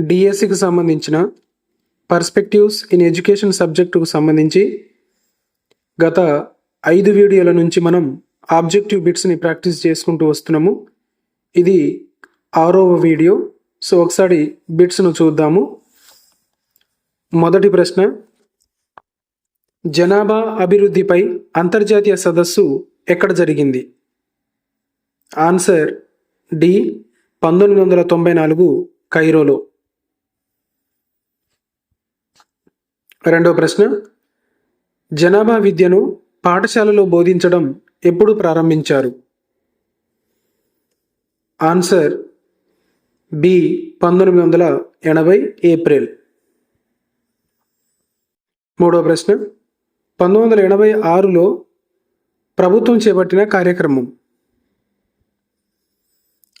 డిఎస్సికి సంబంధించిన perspectives in education సబ్జెక్టుకు సంబంధించి గత ఐదు వీడియోల నుంచి మనం ఆబ్జెక్టివ్ బిట్స్ని ప్రాక్టీస్ చేసుకుంటూ వస్తున్నాము. ఇది ఆరవ వీడియో. సో ఒకసారి బిట్స్ను చూద్దాము. మొదటి ప్రశ్న. జనాభా అభివృద్ధిపై అంతర్జాతీయ సదస్సు ఎక్కడ జరిగింది? ఆన్సర్ డి పంతొమ్మిది వందల తొంభై నాలుగు కైరోలో. రెండవ ప్రశ్న. జనాభా విద్యను పాఠశాలలో బోధించడం ఎప్పుడు ప్రారంభించారు? ఆన్సర్ బి పంతొమ్మిది వందల ఎనభై ఏప్రిల్. మూడవ ప్రశ్న. పంతొమ్మిది వందల ఎనభై ఆరులో ప్రభుత్వం చేపట్టిన కార్యక్రమం.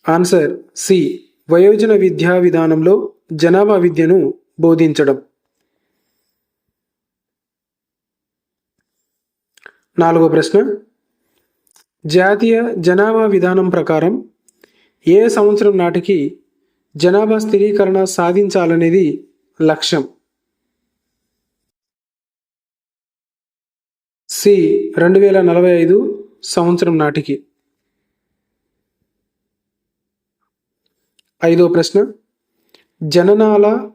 ఆన్సర్ సి వయోజన విద్యా విధానంలో జనాభా విద్యను బోధించడం. నాలుగో ప్రశ్న. జాతీయ జనాభా విధానం ప్రకారం ఏ సంవత్సరం నాటికి జనాభా స్థిరీకరణ సాధించాలనేది లక్ష్యం? సి రెండు వేల నలభై ఐదు సంవత్సరం నాటికి. ఐదో ప్రశ్న. జననాల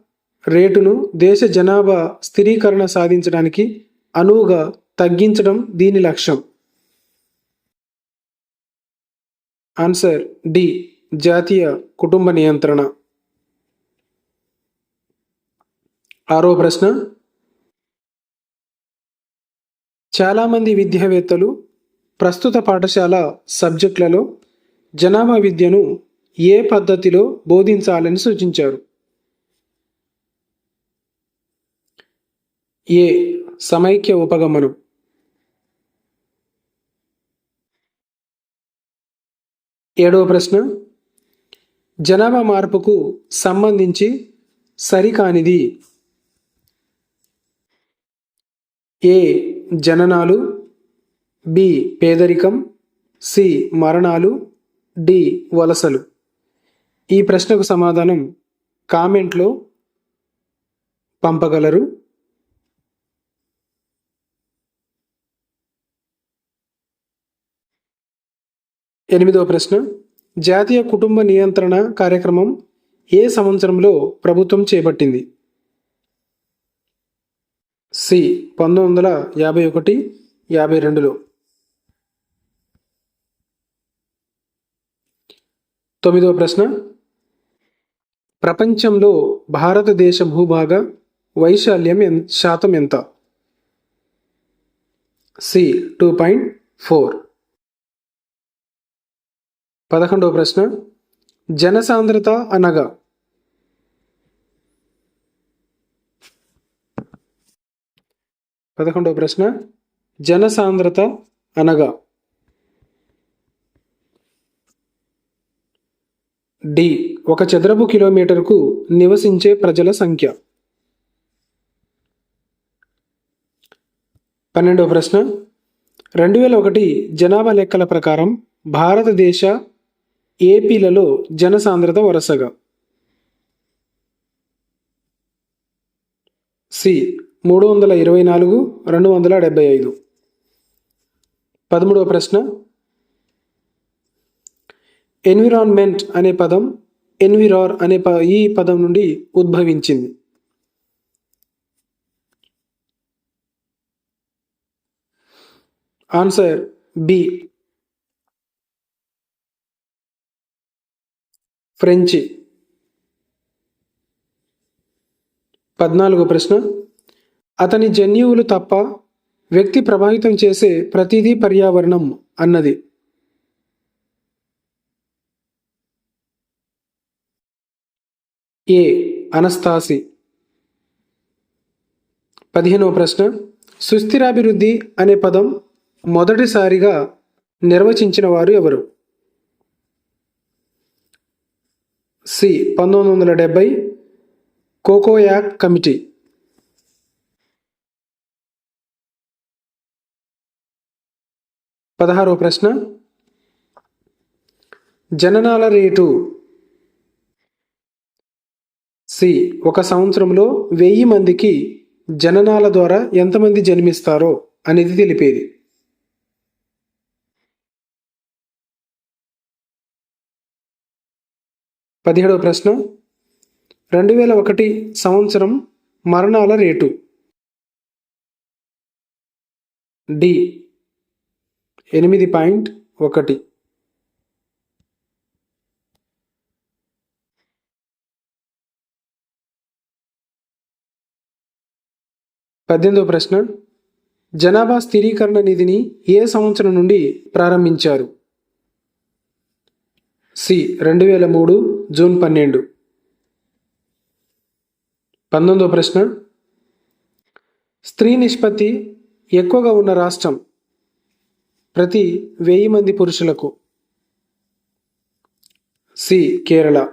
రేటును దేశ జనాభా స్థిరీకరణ సాధించడానికి అనువుగా తగ్గించడం దీని లక్ష్యం. Answer D. జాతీయ కుటుంబ నియంత్రణ. ఆరో ప్రశ్న. చాలామంది విద్యావేత్తలు ప్రస్తుత పాఠశాల సబ్జెక్టులలో జనాభా విద్యను ఏ పద్ధతిలో బోధించాలని సూచించారు? ఏ. సమైక్య ఉపగమనం. ఏడవ ప్రశ్న. జనాభా మార్పుకు సంబంధించి సరికానిది. ఏ. జననాలు. బి. పేదరికం. సి. మరణాలు. డి. వలసలు. ఈ ప్రశ్నకు సమాధానం కామెంట్లో పంపగలరు. ఎనిమిదవ ప్రశ్న. జాతీయ కుటుంబ నియంత్రణ కార్యక్రమం ఏ సంవత్సరంలో ప్రభుత్వం చేపట్టింది? సి. పంతొమ్మిది వందల యాభై ఒకటి యాభై రెండులో. తొమ్మిదవ ప్రశ్న. ప్రపంచంలో భారతదేశ భూభాగ వైశాల్యం ఎన్ శాతం ఎంత? సి. Two point four. పదకొండవ ప్రశ్న. జనసాంద్రత అనగా? పదకొండవ ప్రశ్న. జనసాంద్రత అనగా? డి. ఒక చదరపు కిలోమీటర్కు నివసించే ప్రజల సంఖ్య. పన్నెండవ ప్రశ్న. రెండు వేల ఒకటి జనాభా లెక్కల ప్రకారం భారతదేశ ఏపీలలో జనసాంద్రత వరుసగా. సి మూడు వందల ఇరవై నాలుగు రెండు వందల డెబ్బై ఐదు. పదమూడవ ప్రశ్న. ఎన్విరాన్మెంట్ అనే పదం ఎన్విరార్ అనే ప ఈ పదం నుండి ఉద్భవించింది. Answer B French. పద్నాలుగో ప్రశ్న. అతని జన్యువులు తప్ప వ్యక్తి ప్రభావితం చేసే ప్రతిదీ పర్యావరణం అన్నది. ఏ. అనస్తాసి పదిహేనవ ప్రశ్న. సుస్థిరాభివృద్ధి అనే పదం మొదటిసారిగా నిర్వచించిన వారు ఎవరు? సి పంతొమ్మిది వందల డెబ్బై కోకోయాక్ కమిటీ. పదహారవ ప్రశ్న. జననాల రేటు. సి ఒక సంవత్సరంలో వెయ్యి మందికి జననాల ద్వారా ఎంతమంది జన్మిస్తారో అనేది తెలిపేది. పదిహేడవ ప్రశ్న. రెండు వేల ఒకటి సంవత్సరం మరణాల రేటు. డి. ఎనిమిది పాయింట్ ఒకటి. పద్దెనిమిదవ ప్రశ్న. జనాభా స్థిరీకరణ నిధిని ఏ సంవత్సరం నుండి ప్రారంభించారు? సి. రెండు వేల మూడు జూన్ పన్నెండు. పంతొమ్మిదవ ప్రశ్న. స్త్రీ నిష్పత్తి ఎక్కువగా ఉన్న రాష్ట్రం ప్రతి వెయ్యి మంది పురుషులకు. సి. కేరళ.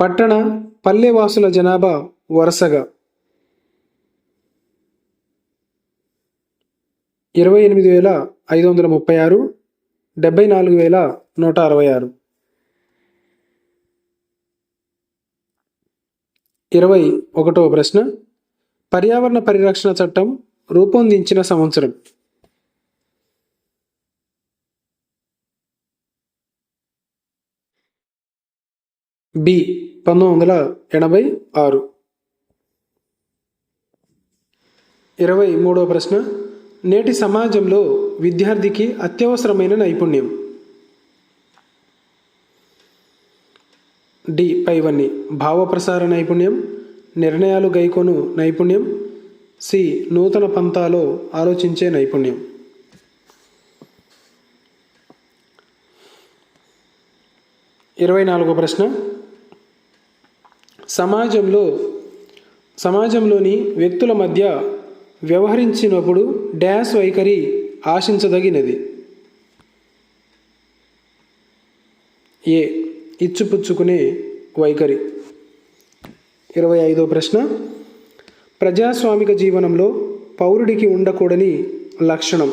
పట్టణ పల్లెవాసుల జనాభా వరుసగా. ఇరవై ఎనిమిది వేల ఐదు వందల ముప్పై ఆరు డెబ్బై నాలుగు వేల నూట అరవై ఆరు. ఇరవై ఒకటవ ప్రశ్న. పర్యావరణ పరిరక్షణ చట్టం రూపొందించిన సంవత్సరం. బి పంతొమ్మిది వందల ఎనభై ఆరు. ఇరవై మూడవ ప్రశ్న. నేటి సమాజంలో విద్యార్థికి అత్యవసరమైన నైపుణ్యం డి పైవన్నీ భావప్రసార నైపుణ్యం నిర్ణయాలు గైకొను నైపుణ్యం సి నూతన పంతాలో ఆలోచించే నైపుణ్యం. ఇరవై నాలుగో ప్రశ్న. సమాజంలో సమాజంలోని వ్యక్తుల మధ్య వ్యవహరించినప్పుడు డ్యాష్ వైఖరి ఆశించదగినది. ఏ. ఇచ్చిపుచ్చుకునే వైఖరి. ఇరవై ఐదో ప్రశ్న. ప్రజాస్వామిక జీవనంలో పౌరుడికి ఉండకూడని లక్షణం.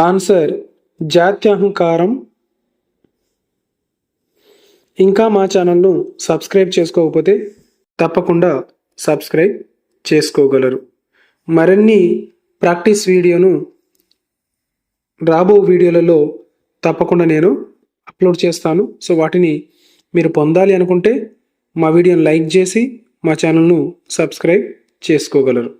ఆన్సర్ జాత్యహంకారం. ఇంకా మా ఛానల్ను సబ్స్క్రైబ్ చేసుకోకపోతే తప్పకుండా సబ్స్క్రైబ్ చేసుకోగలరు. మరిన్ని ప్రాక్టీస్ వీడియోను రాబో వీడియోలలో తప్పకుండా నేను అప్లోడ్ చేస్తాను. సో వాటిని మీరు పొందాలి అనుకుంటే మా వీడియోని లైక్ చేసి మా ఛానల్ను సబ్స్క్రైబ్ చేసుకోగలరు.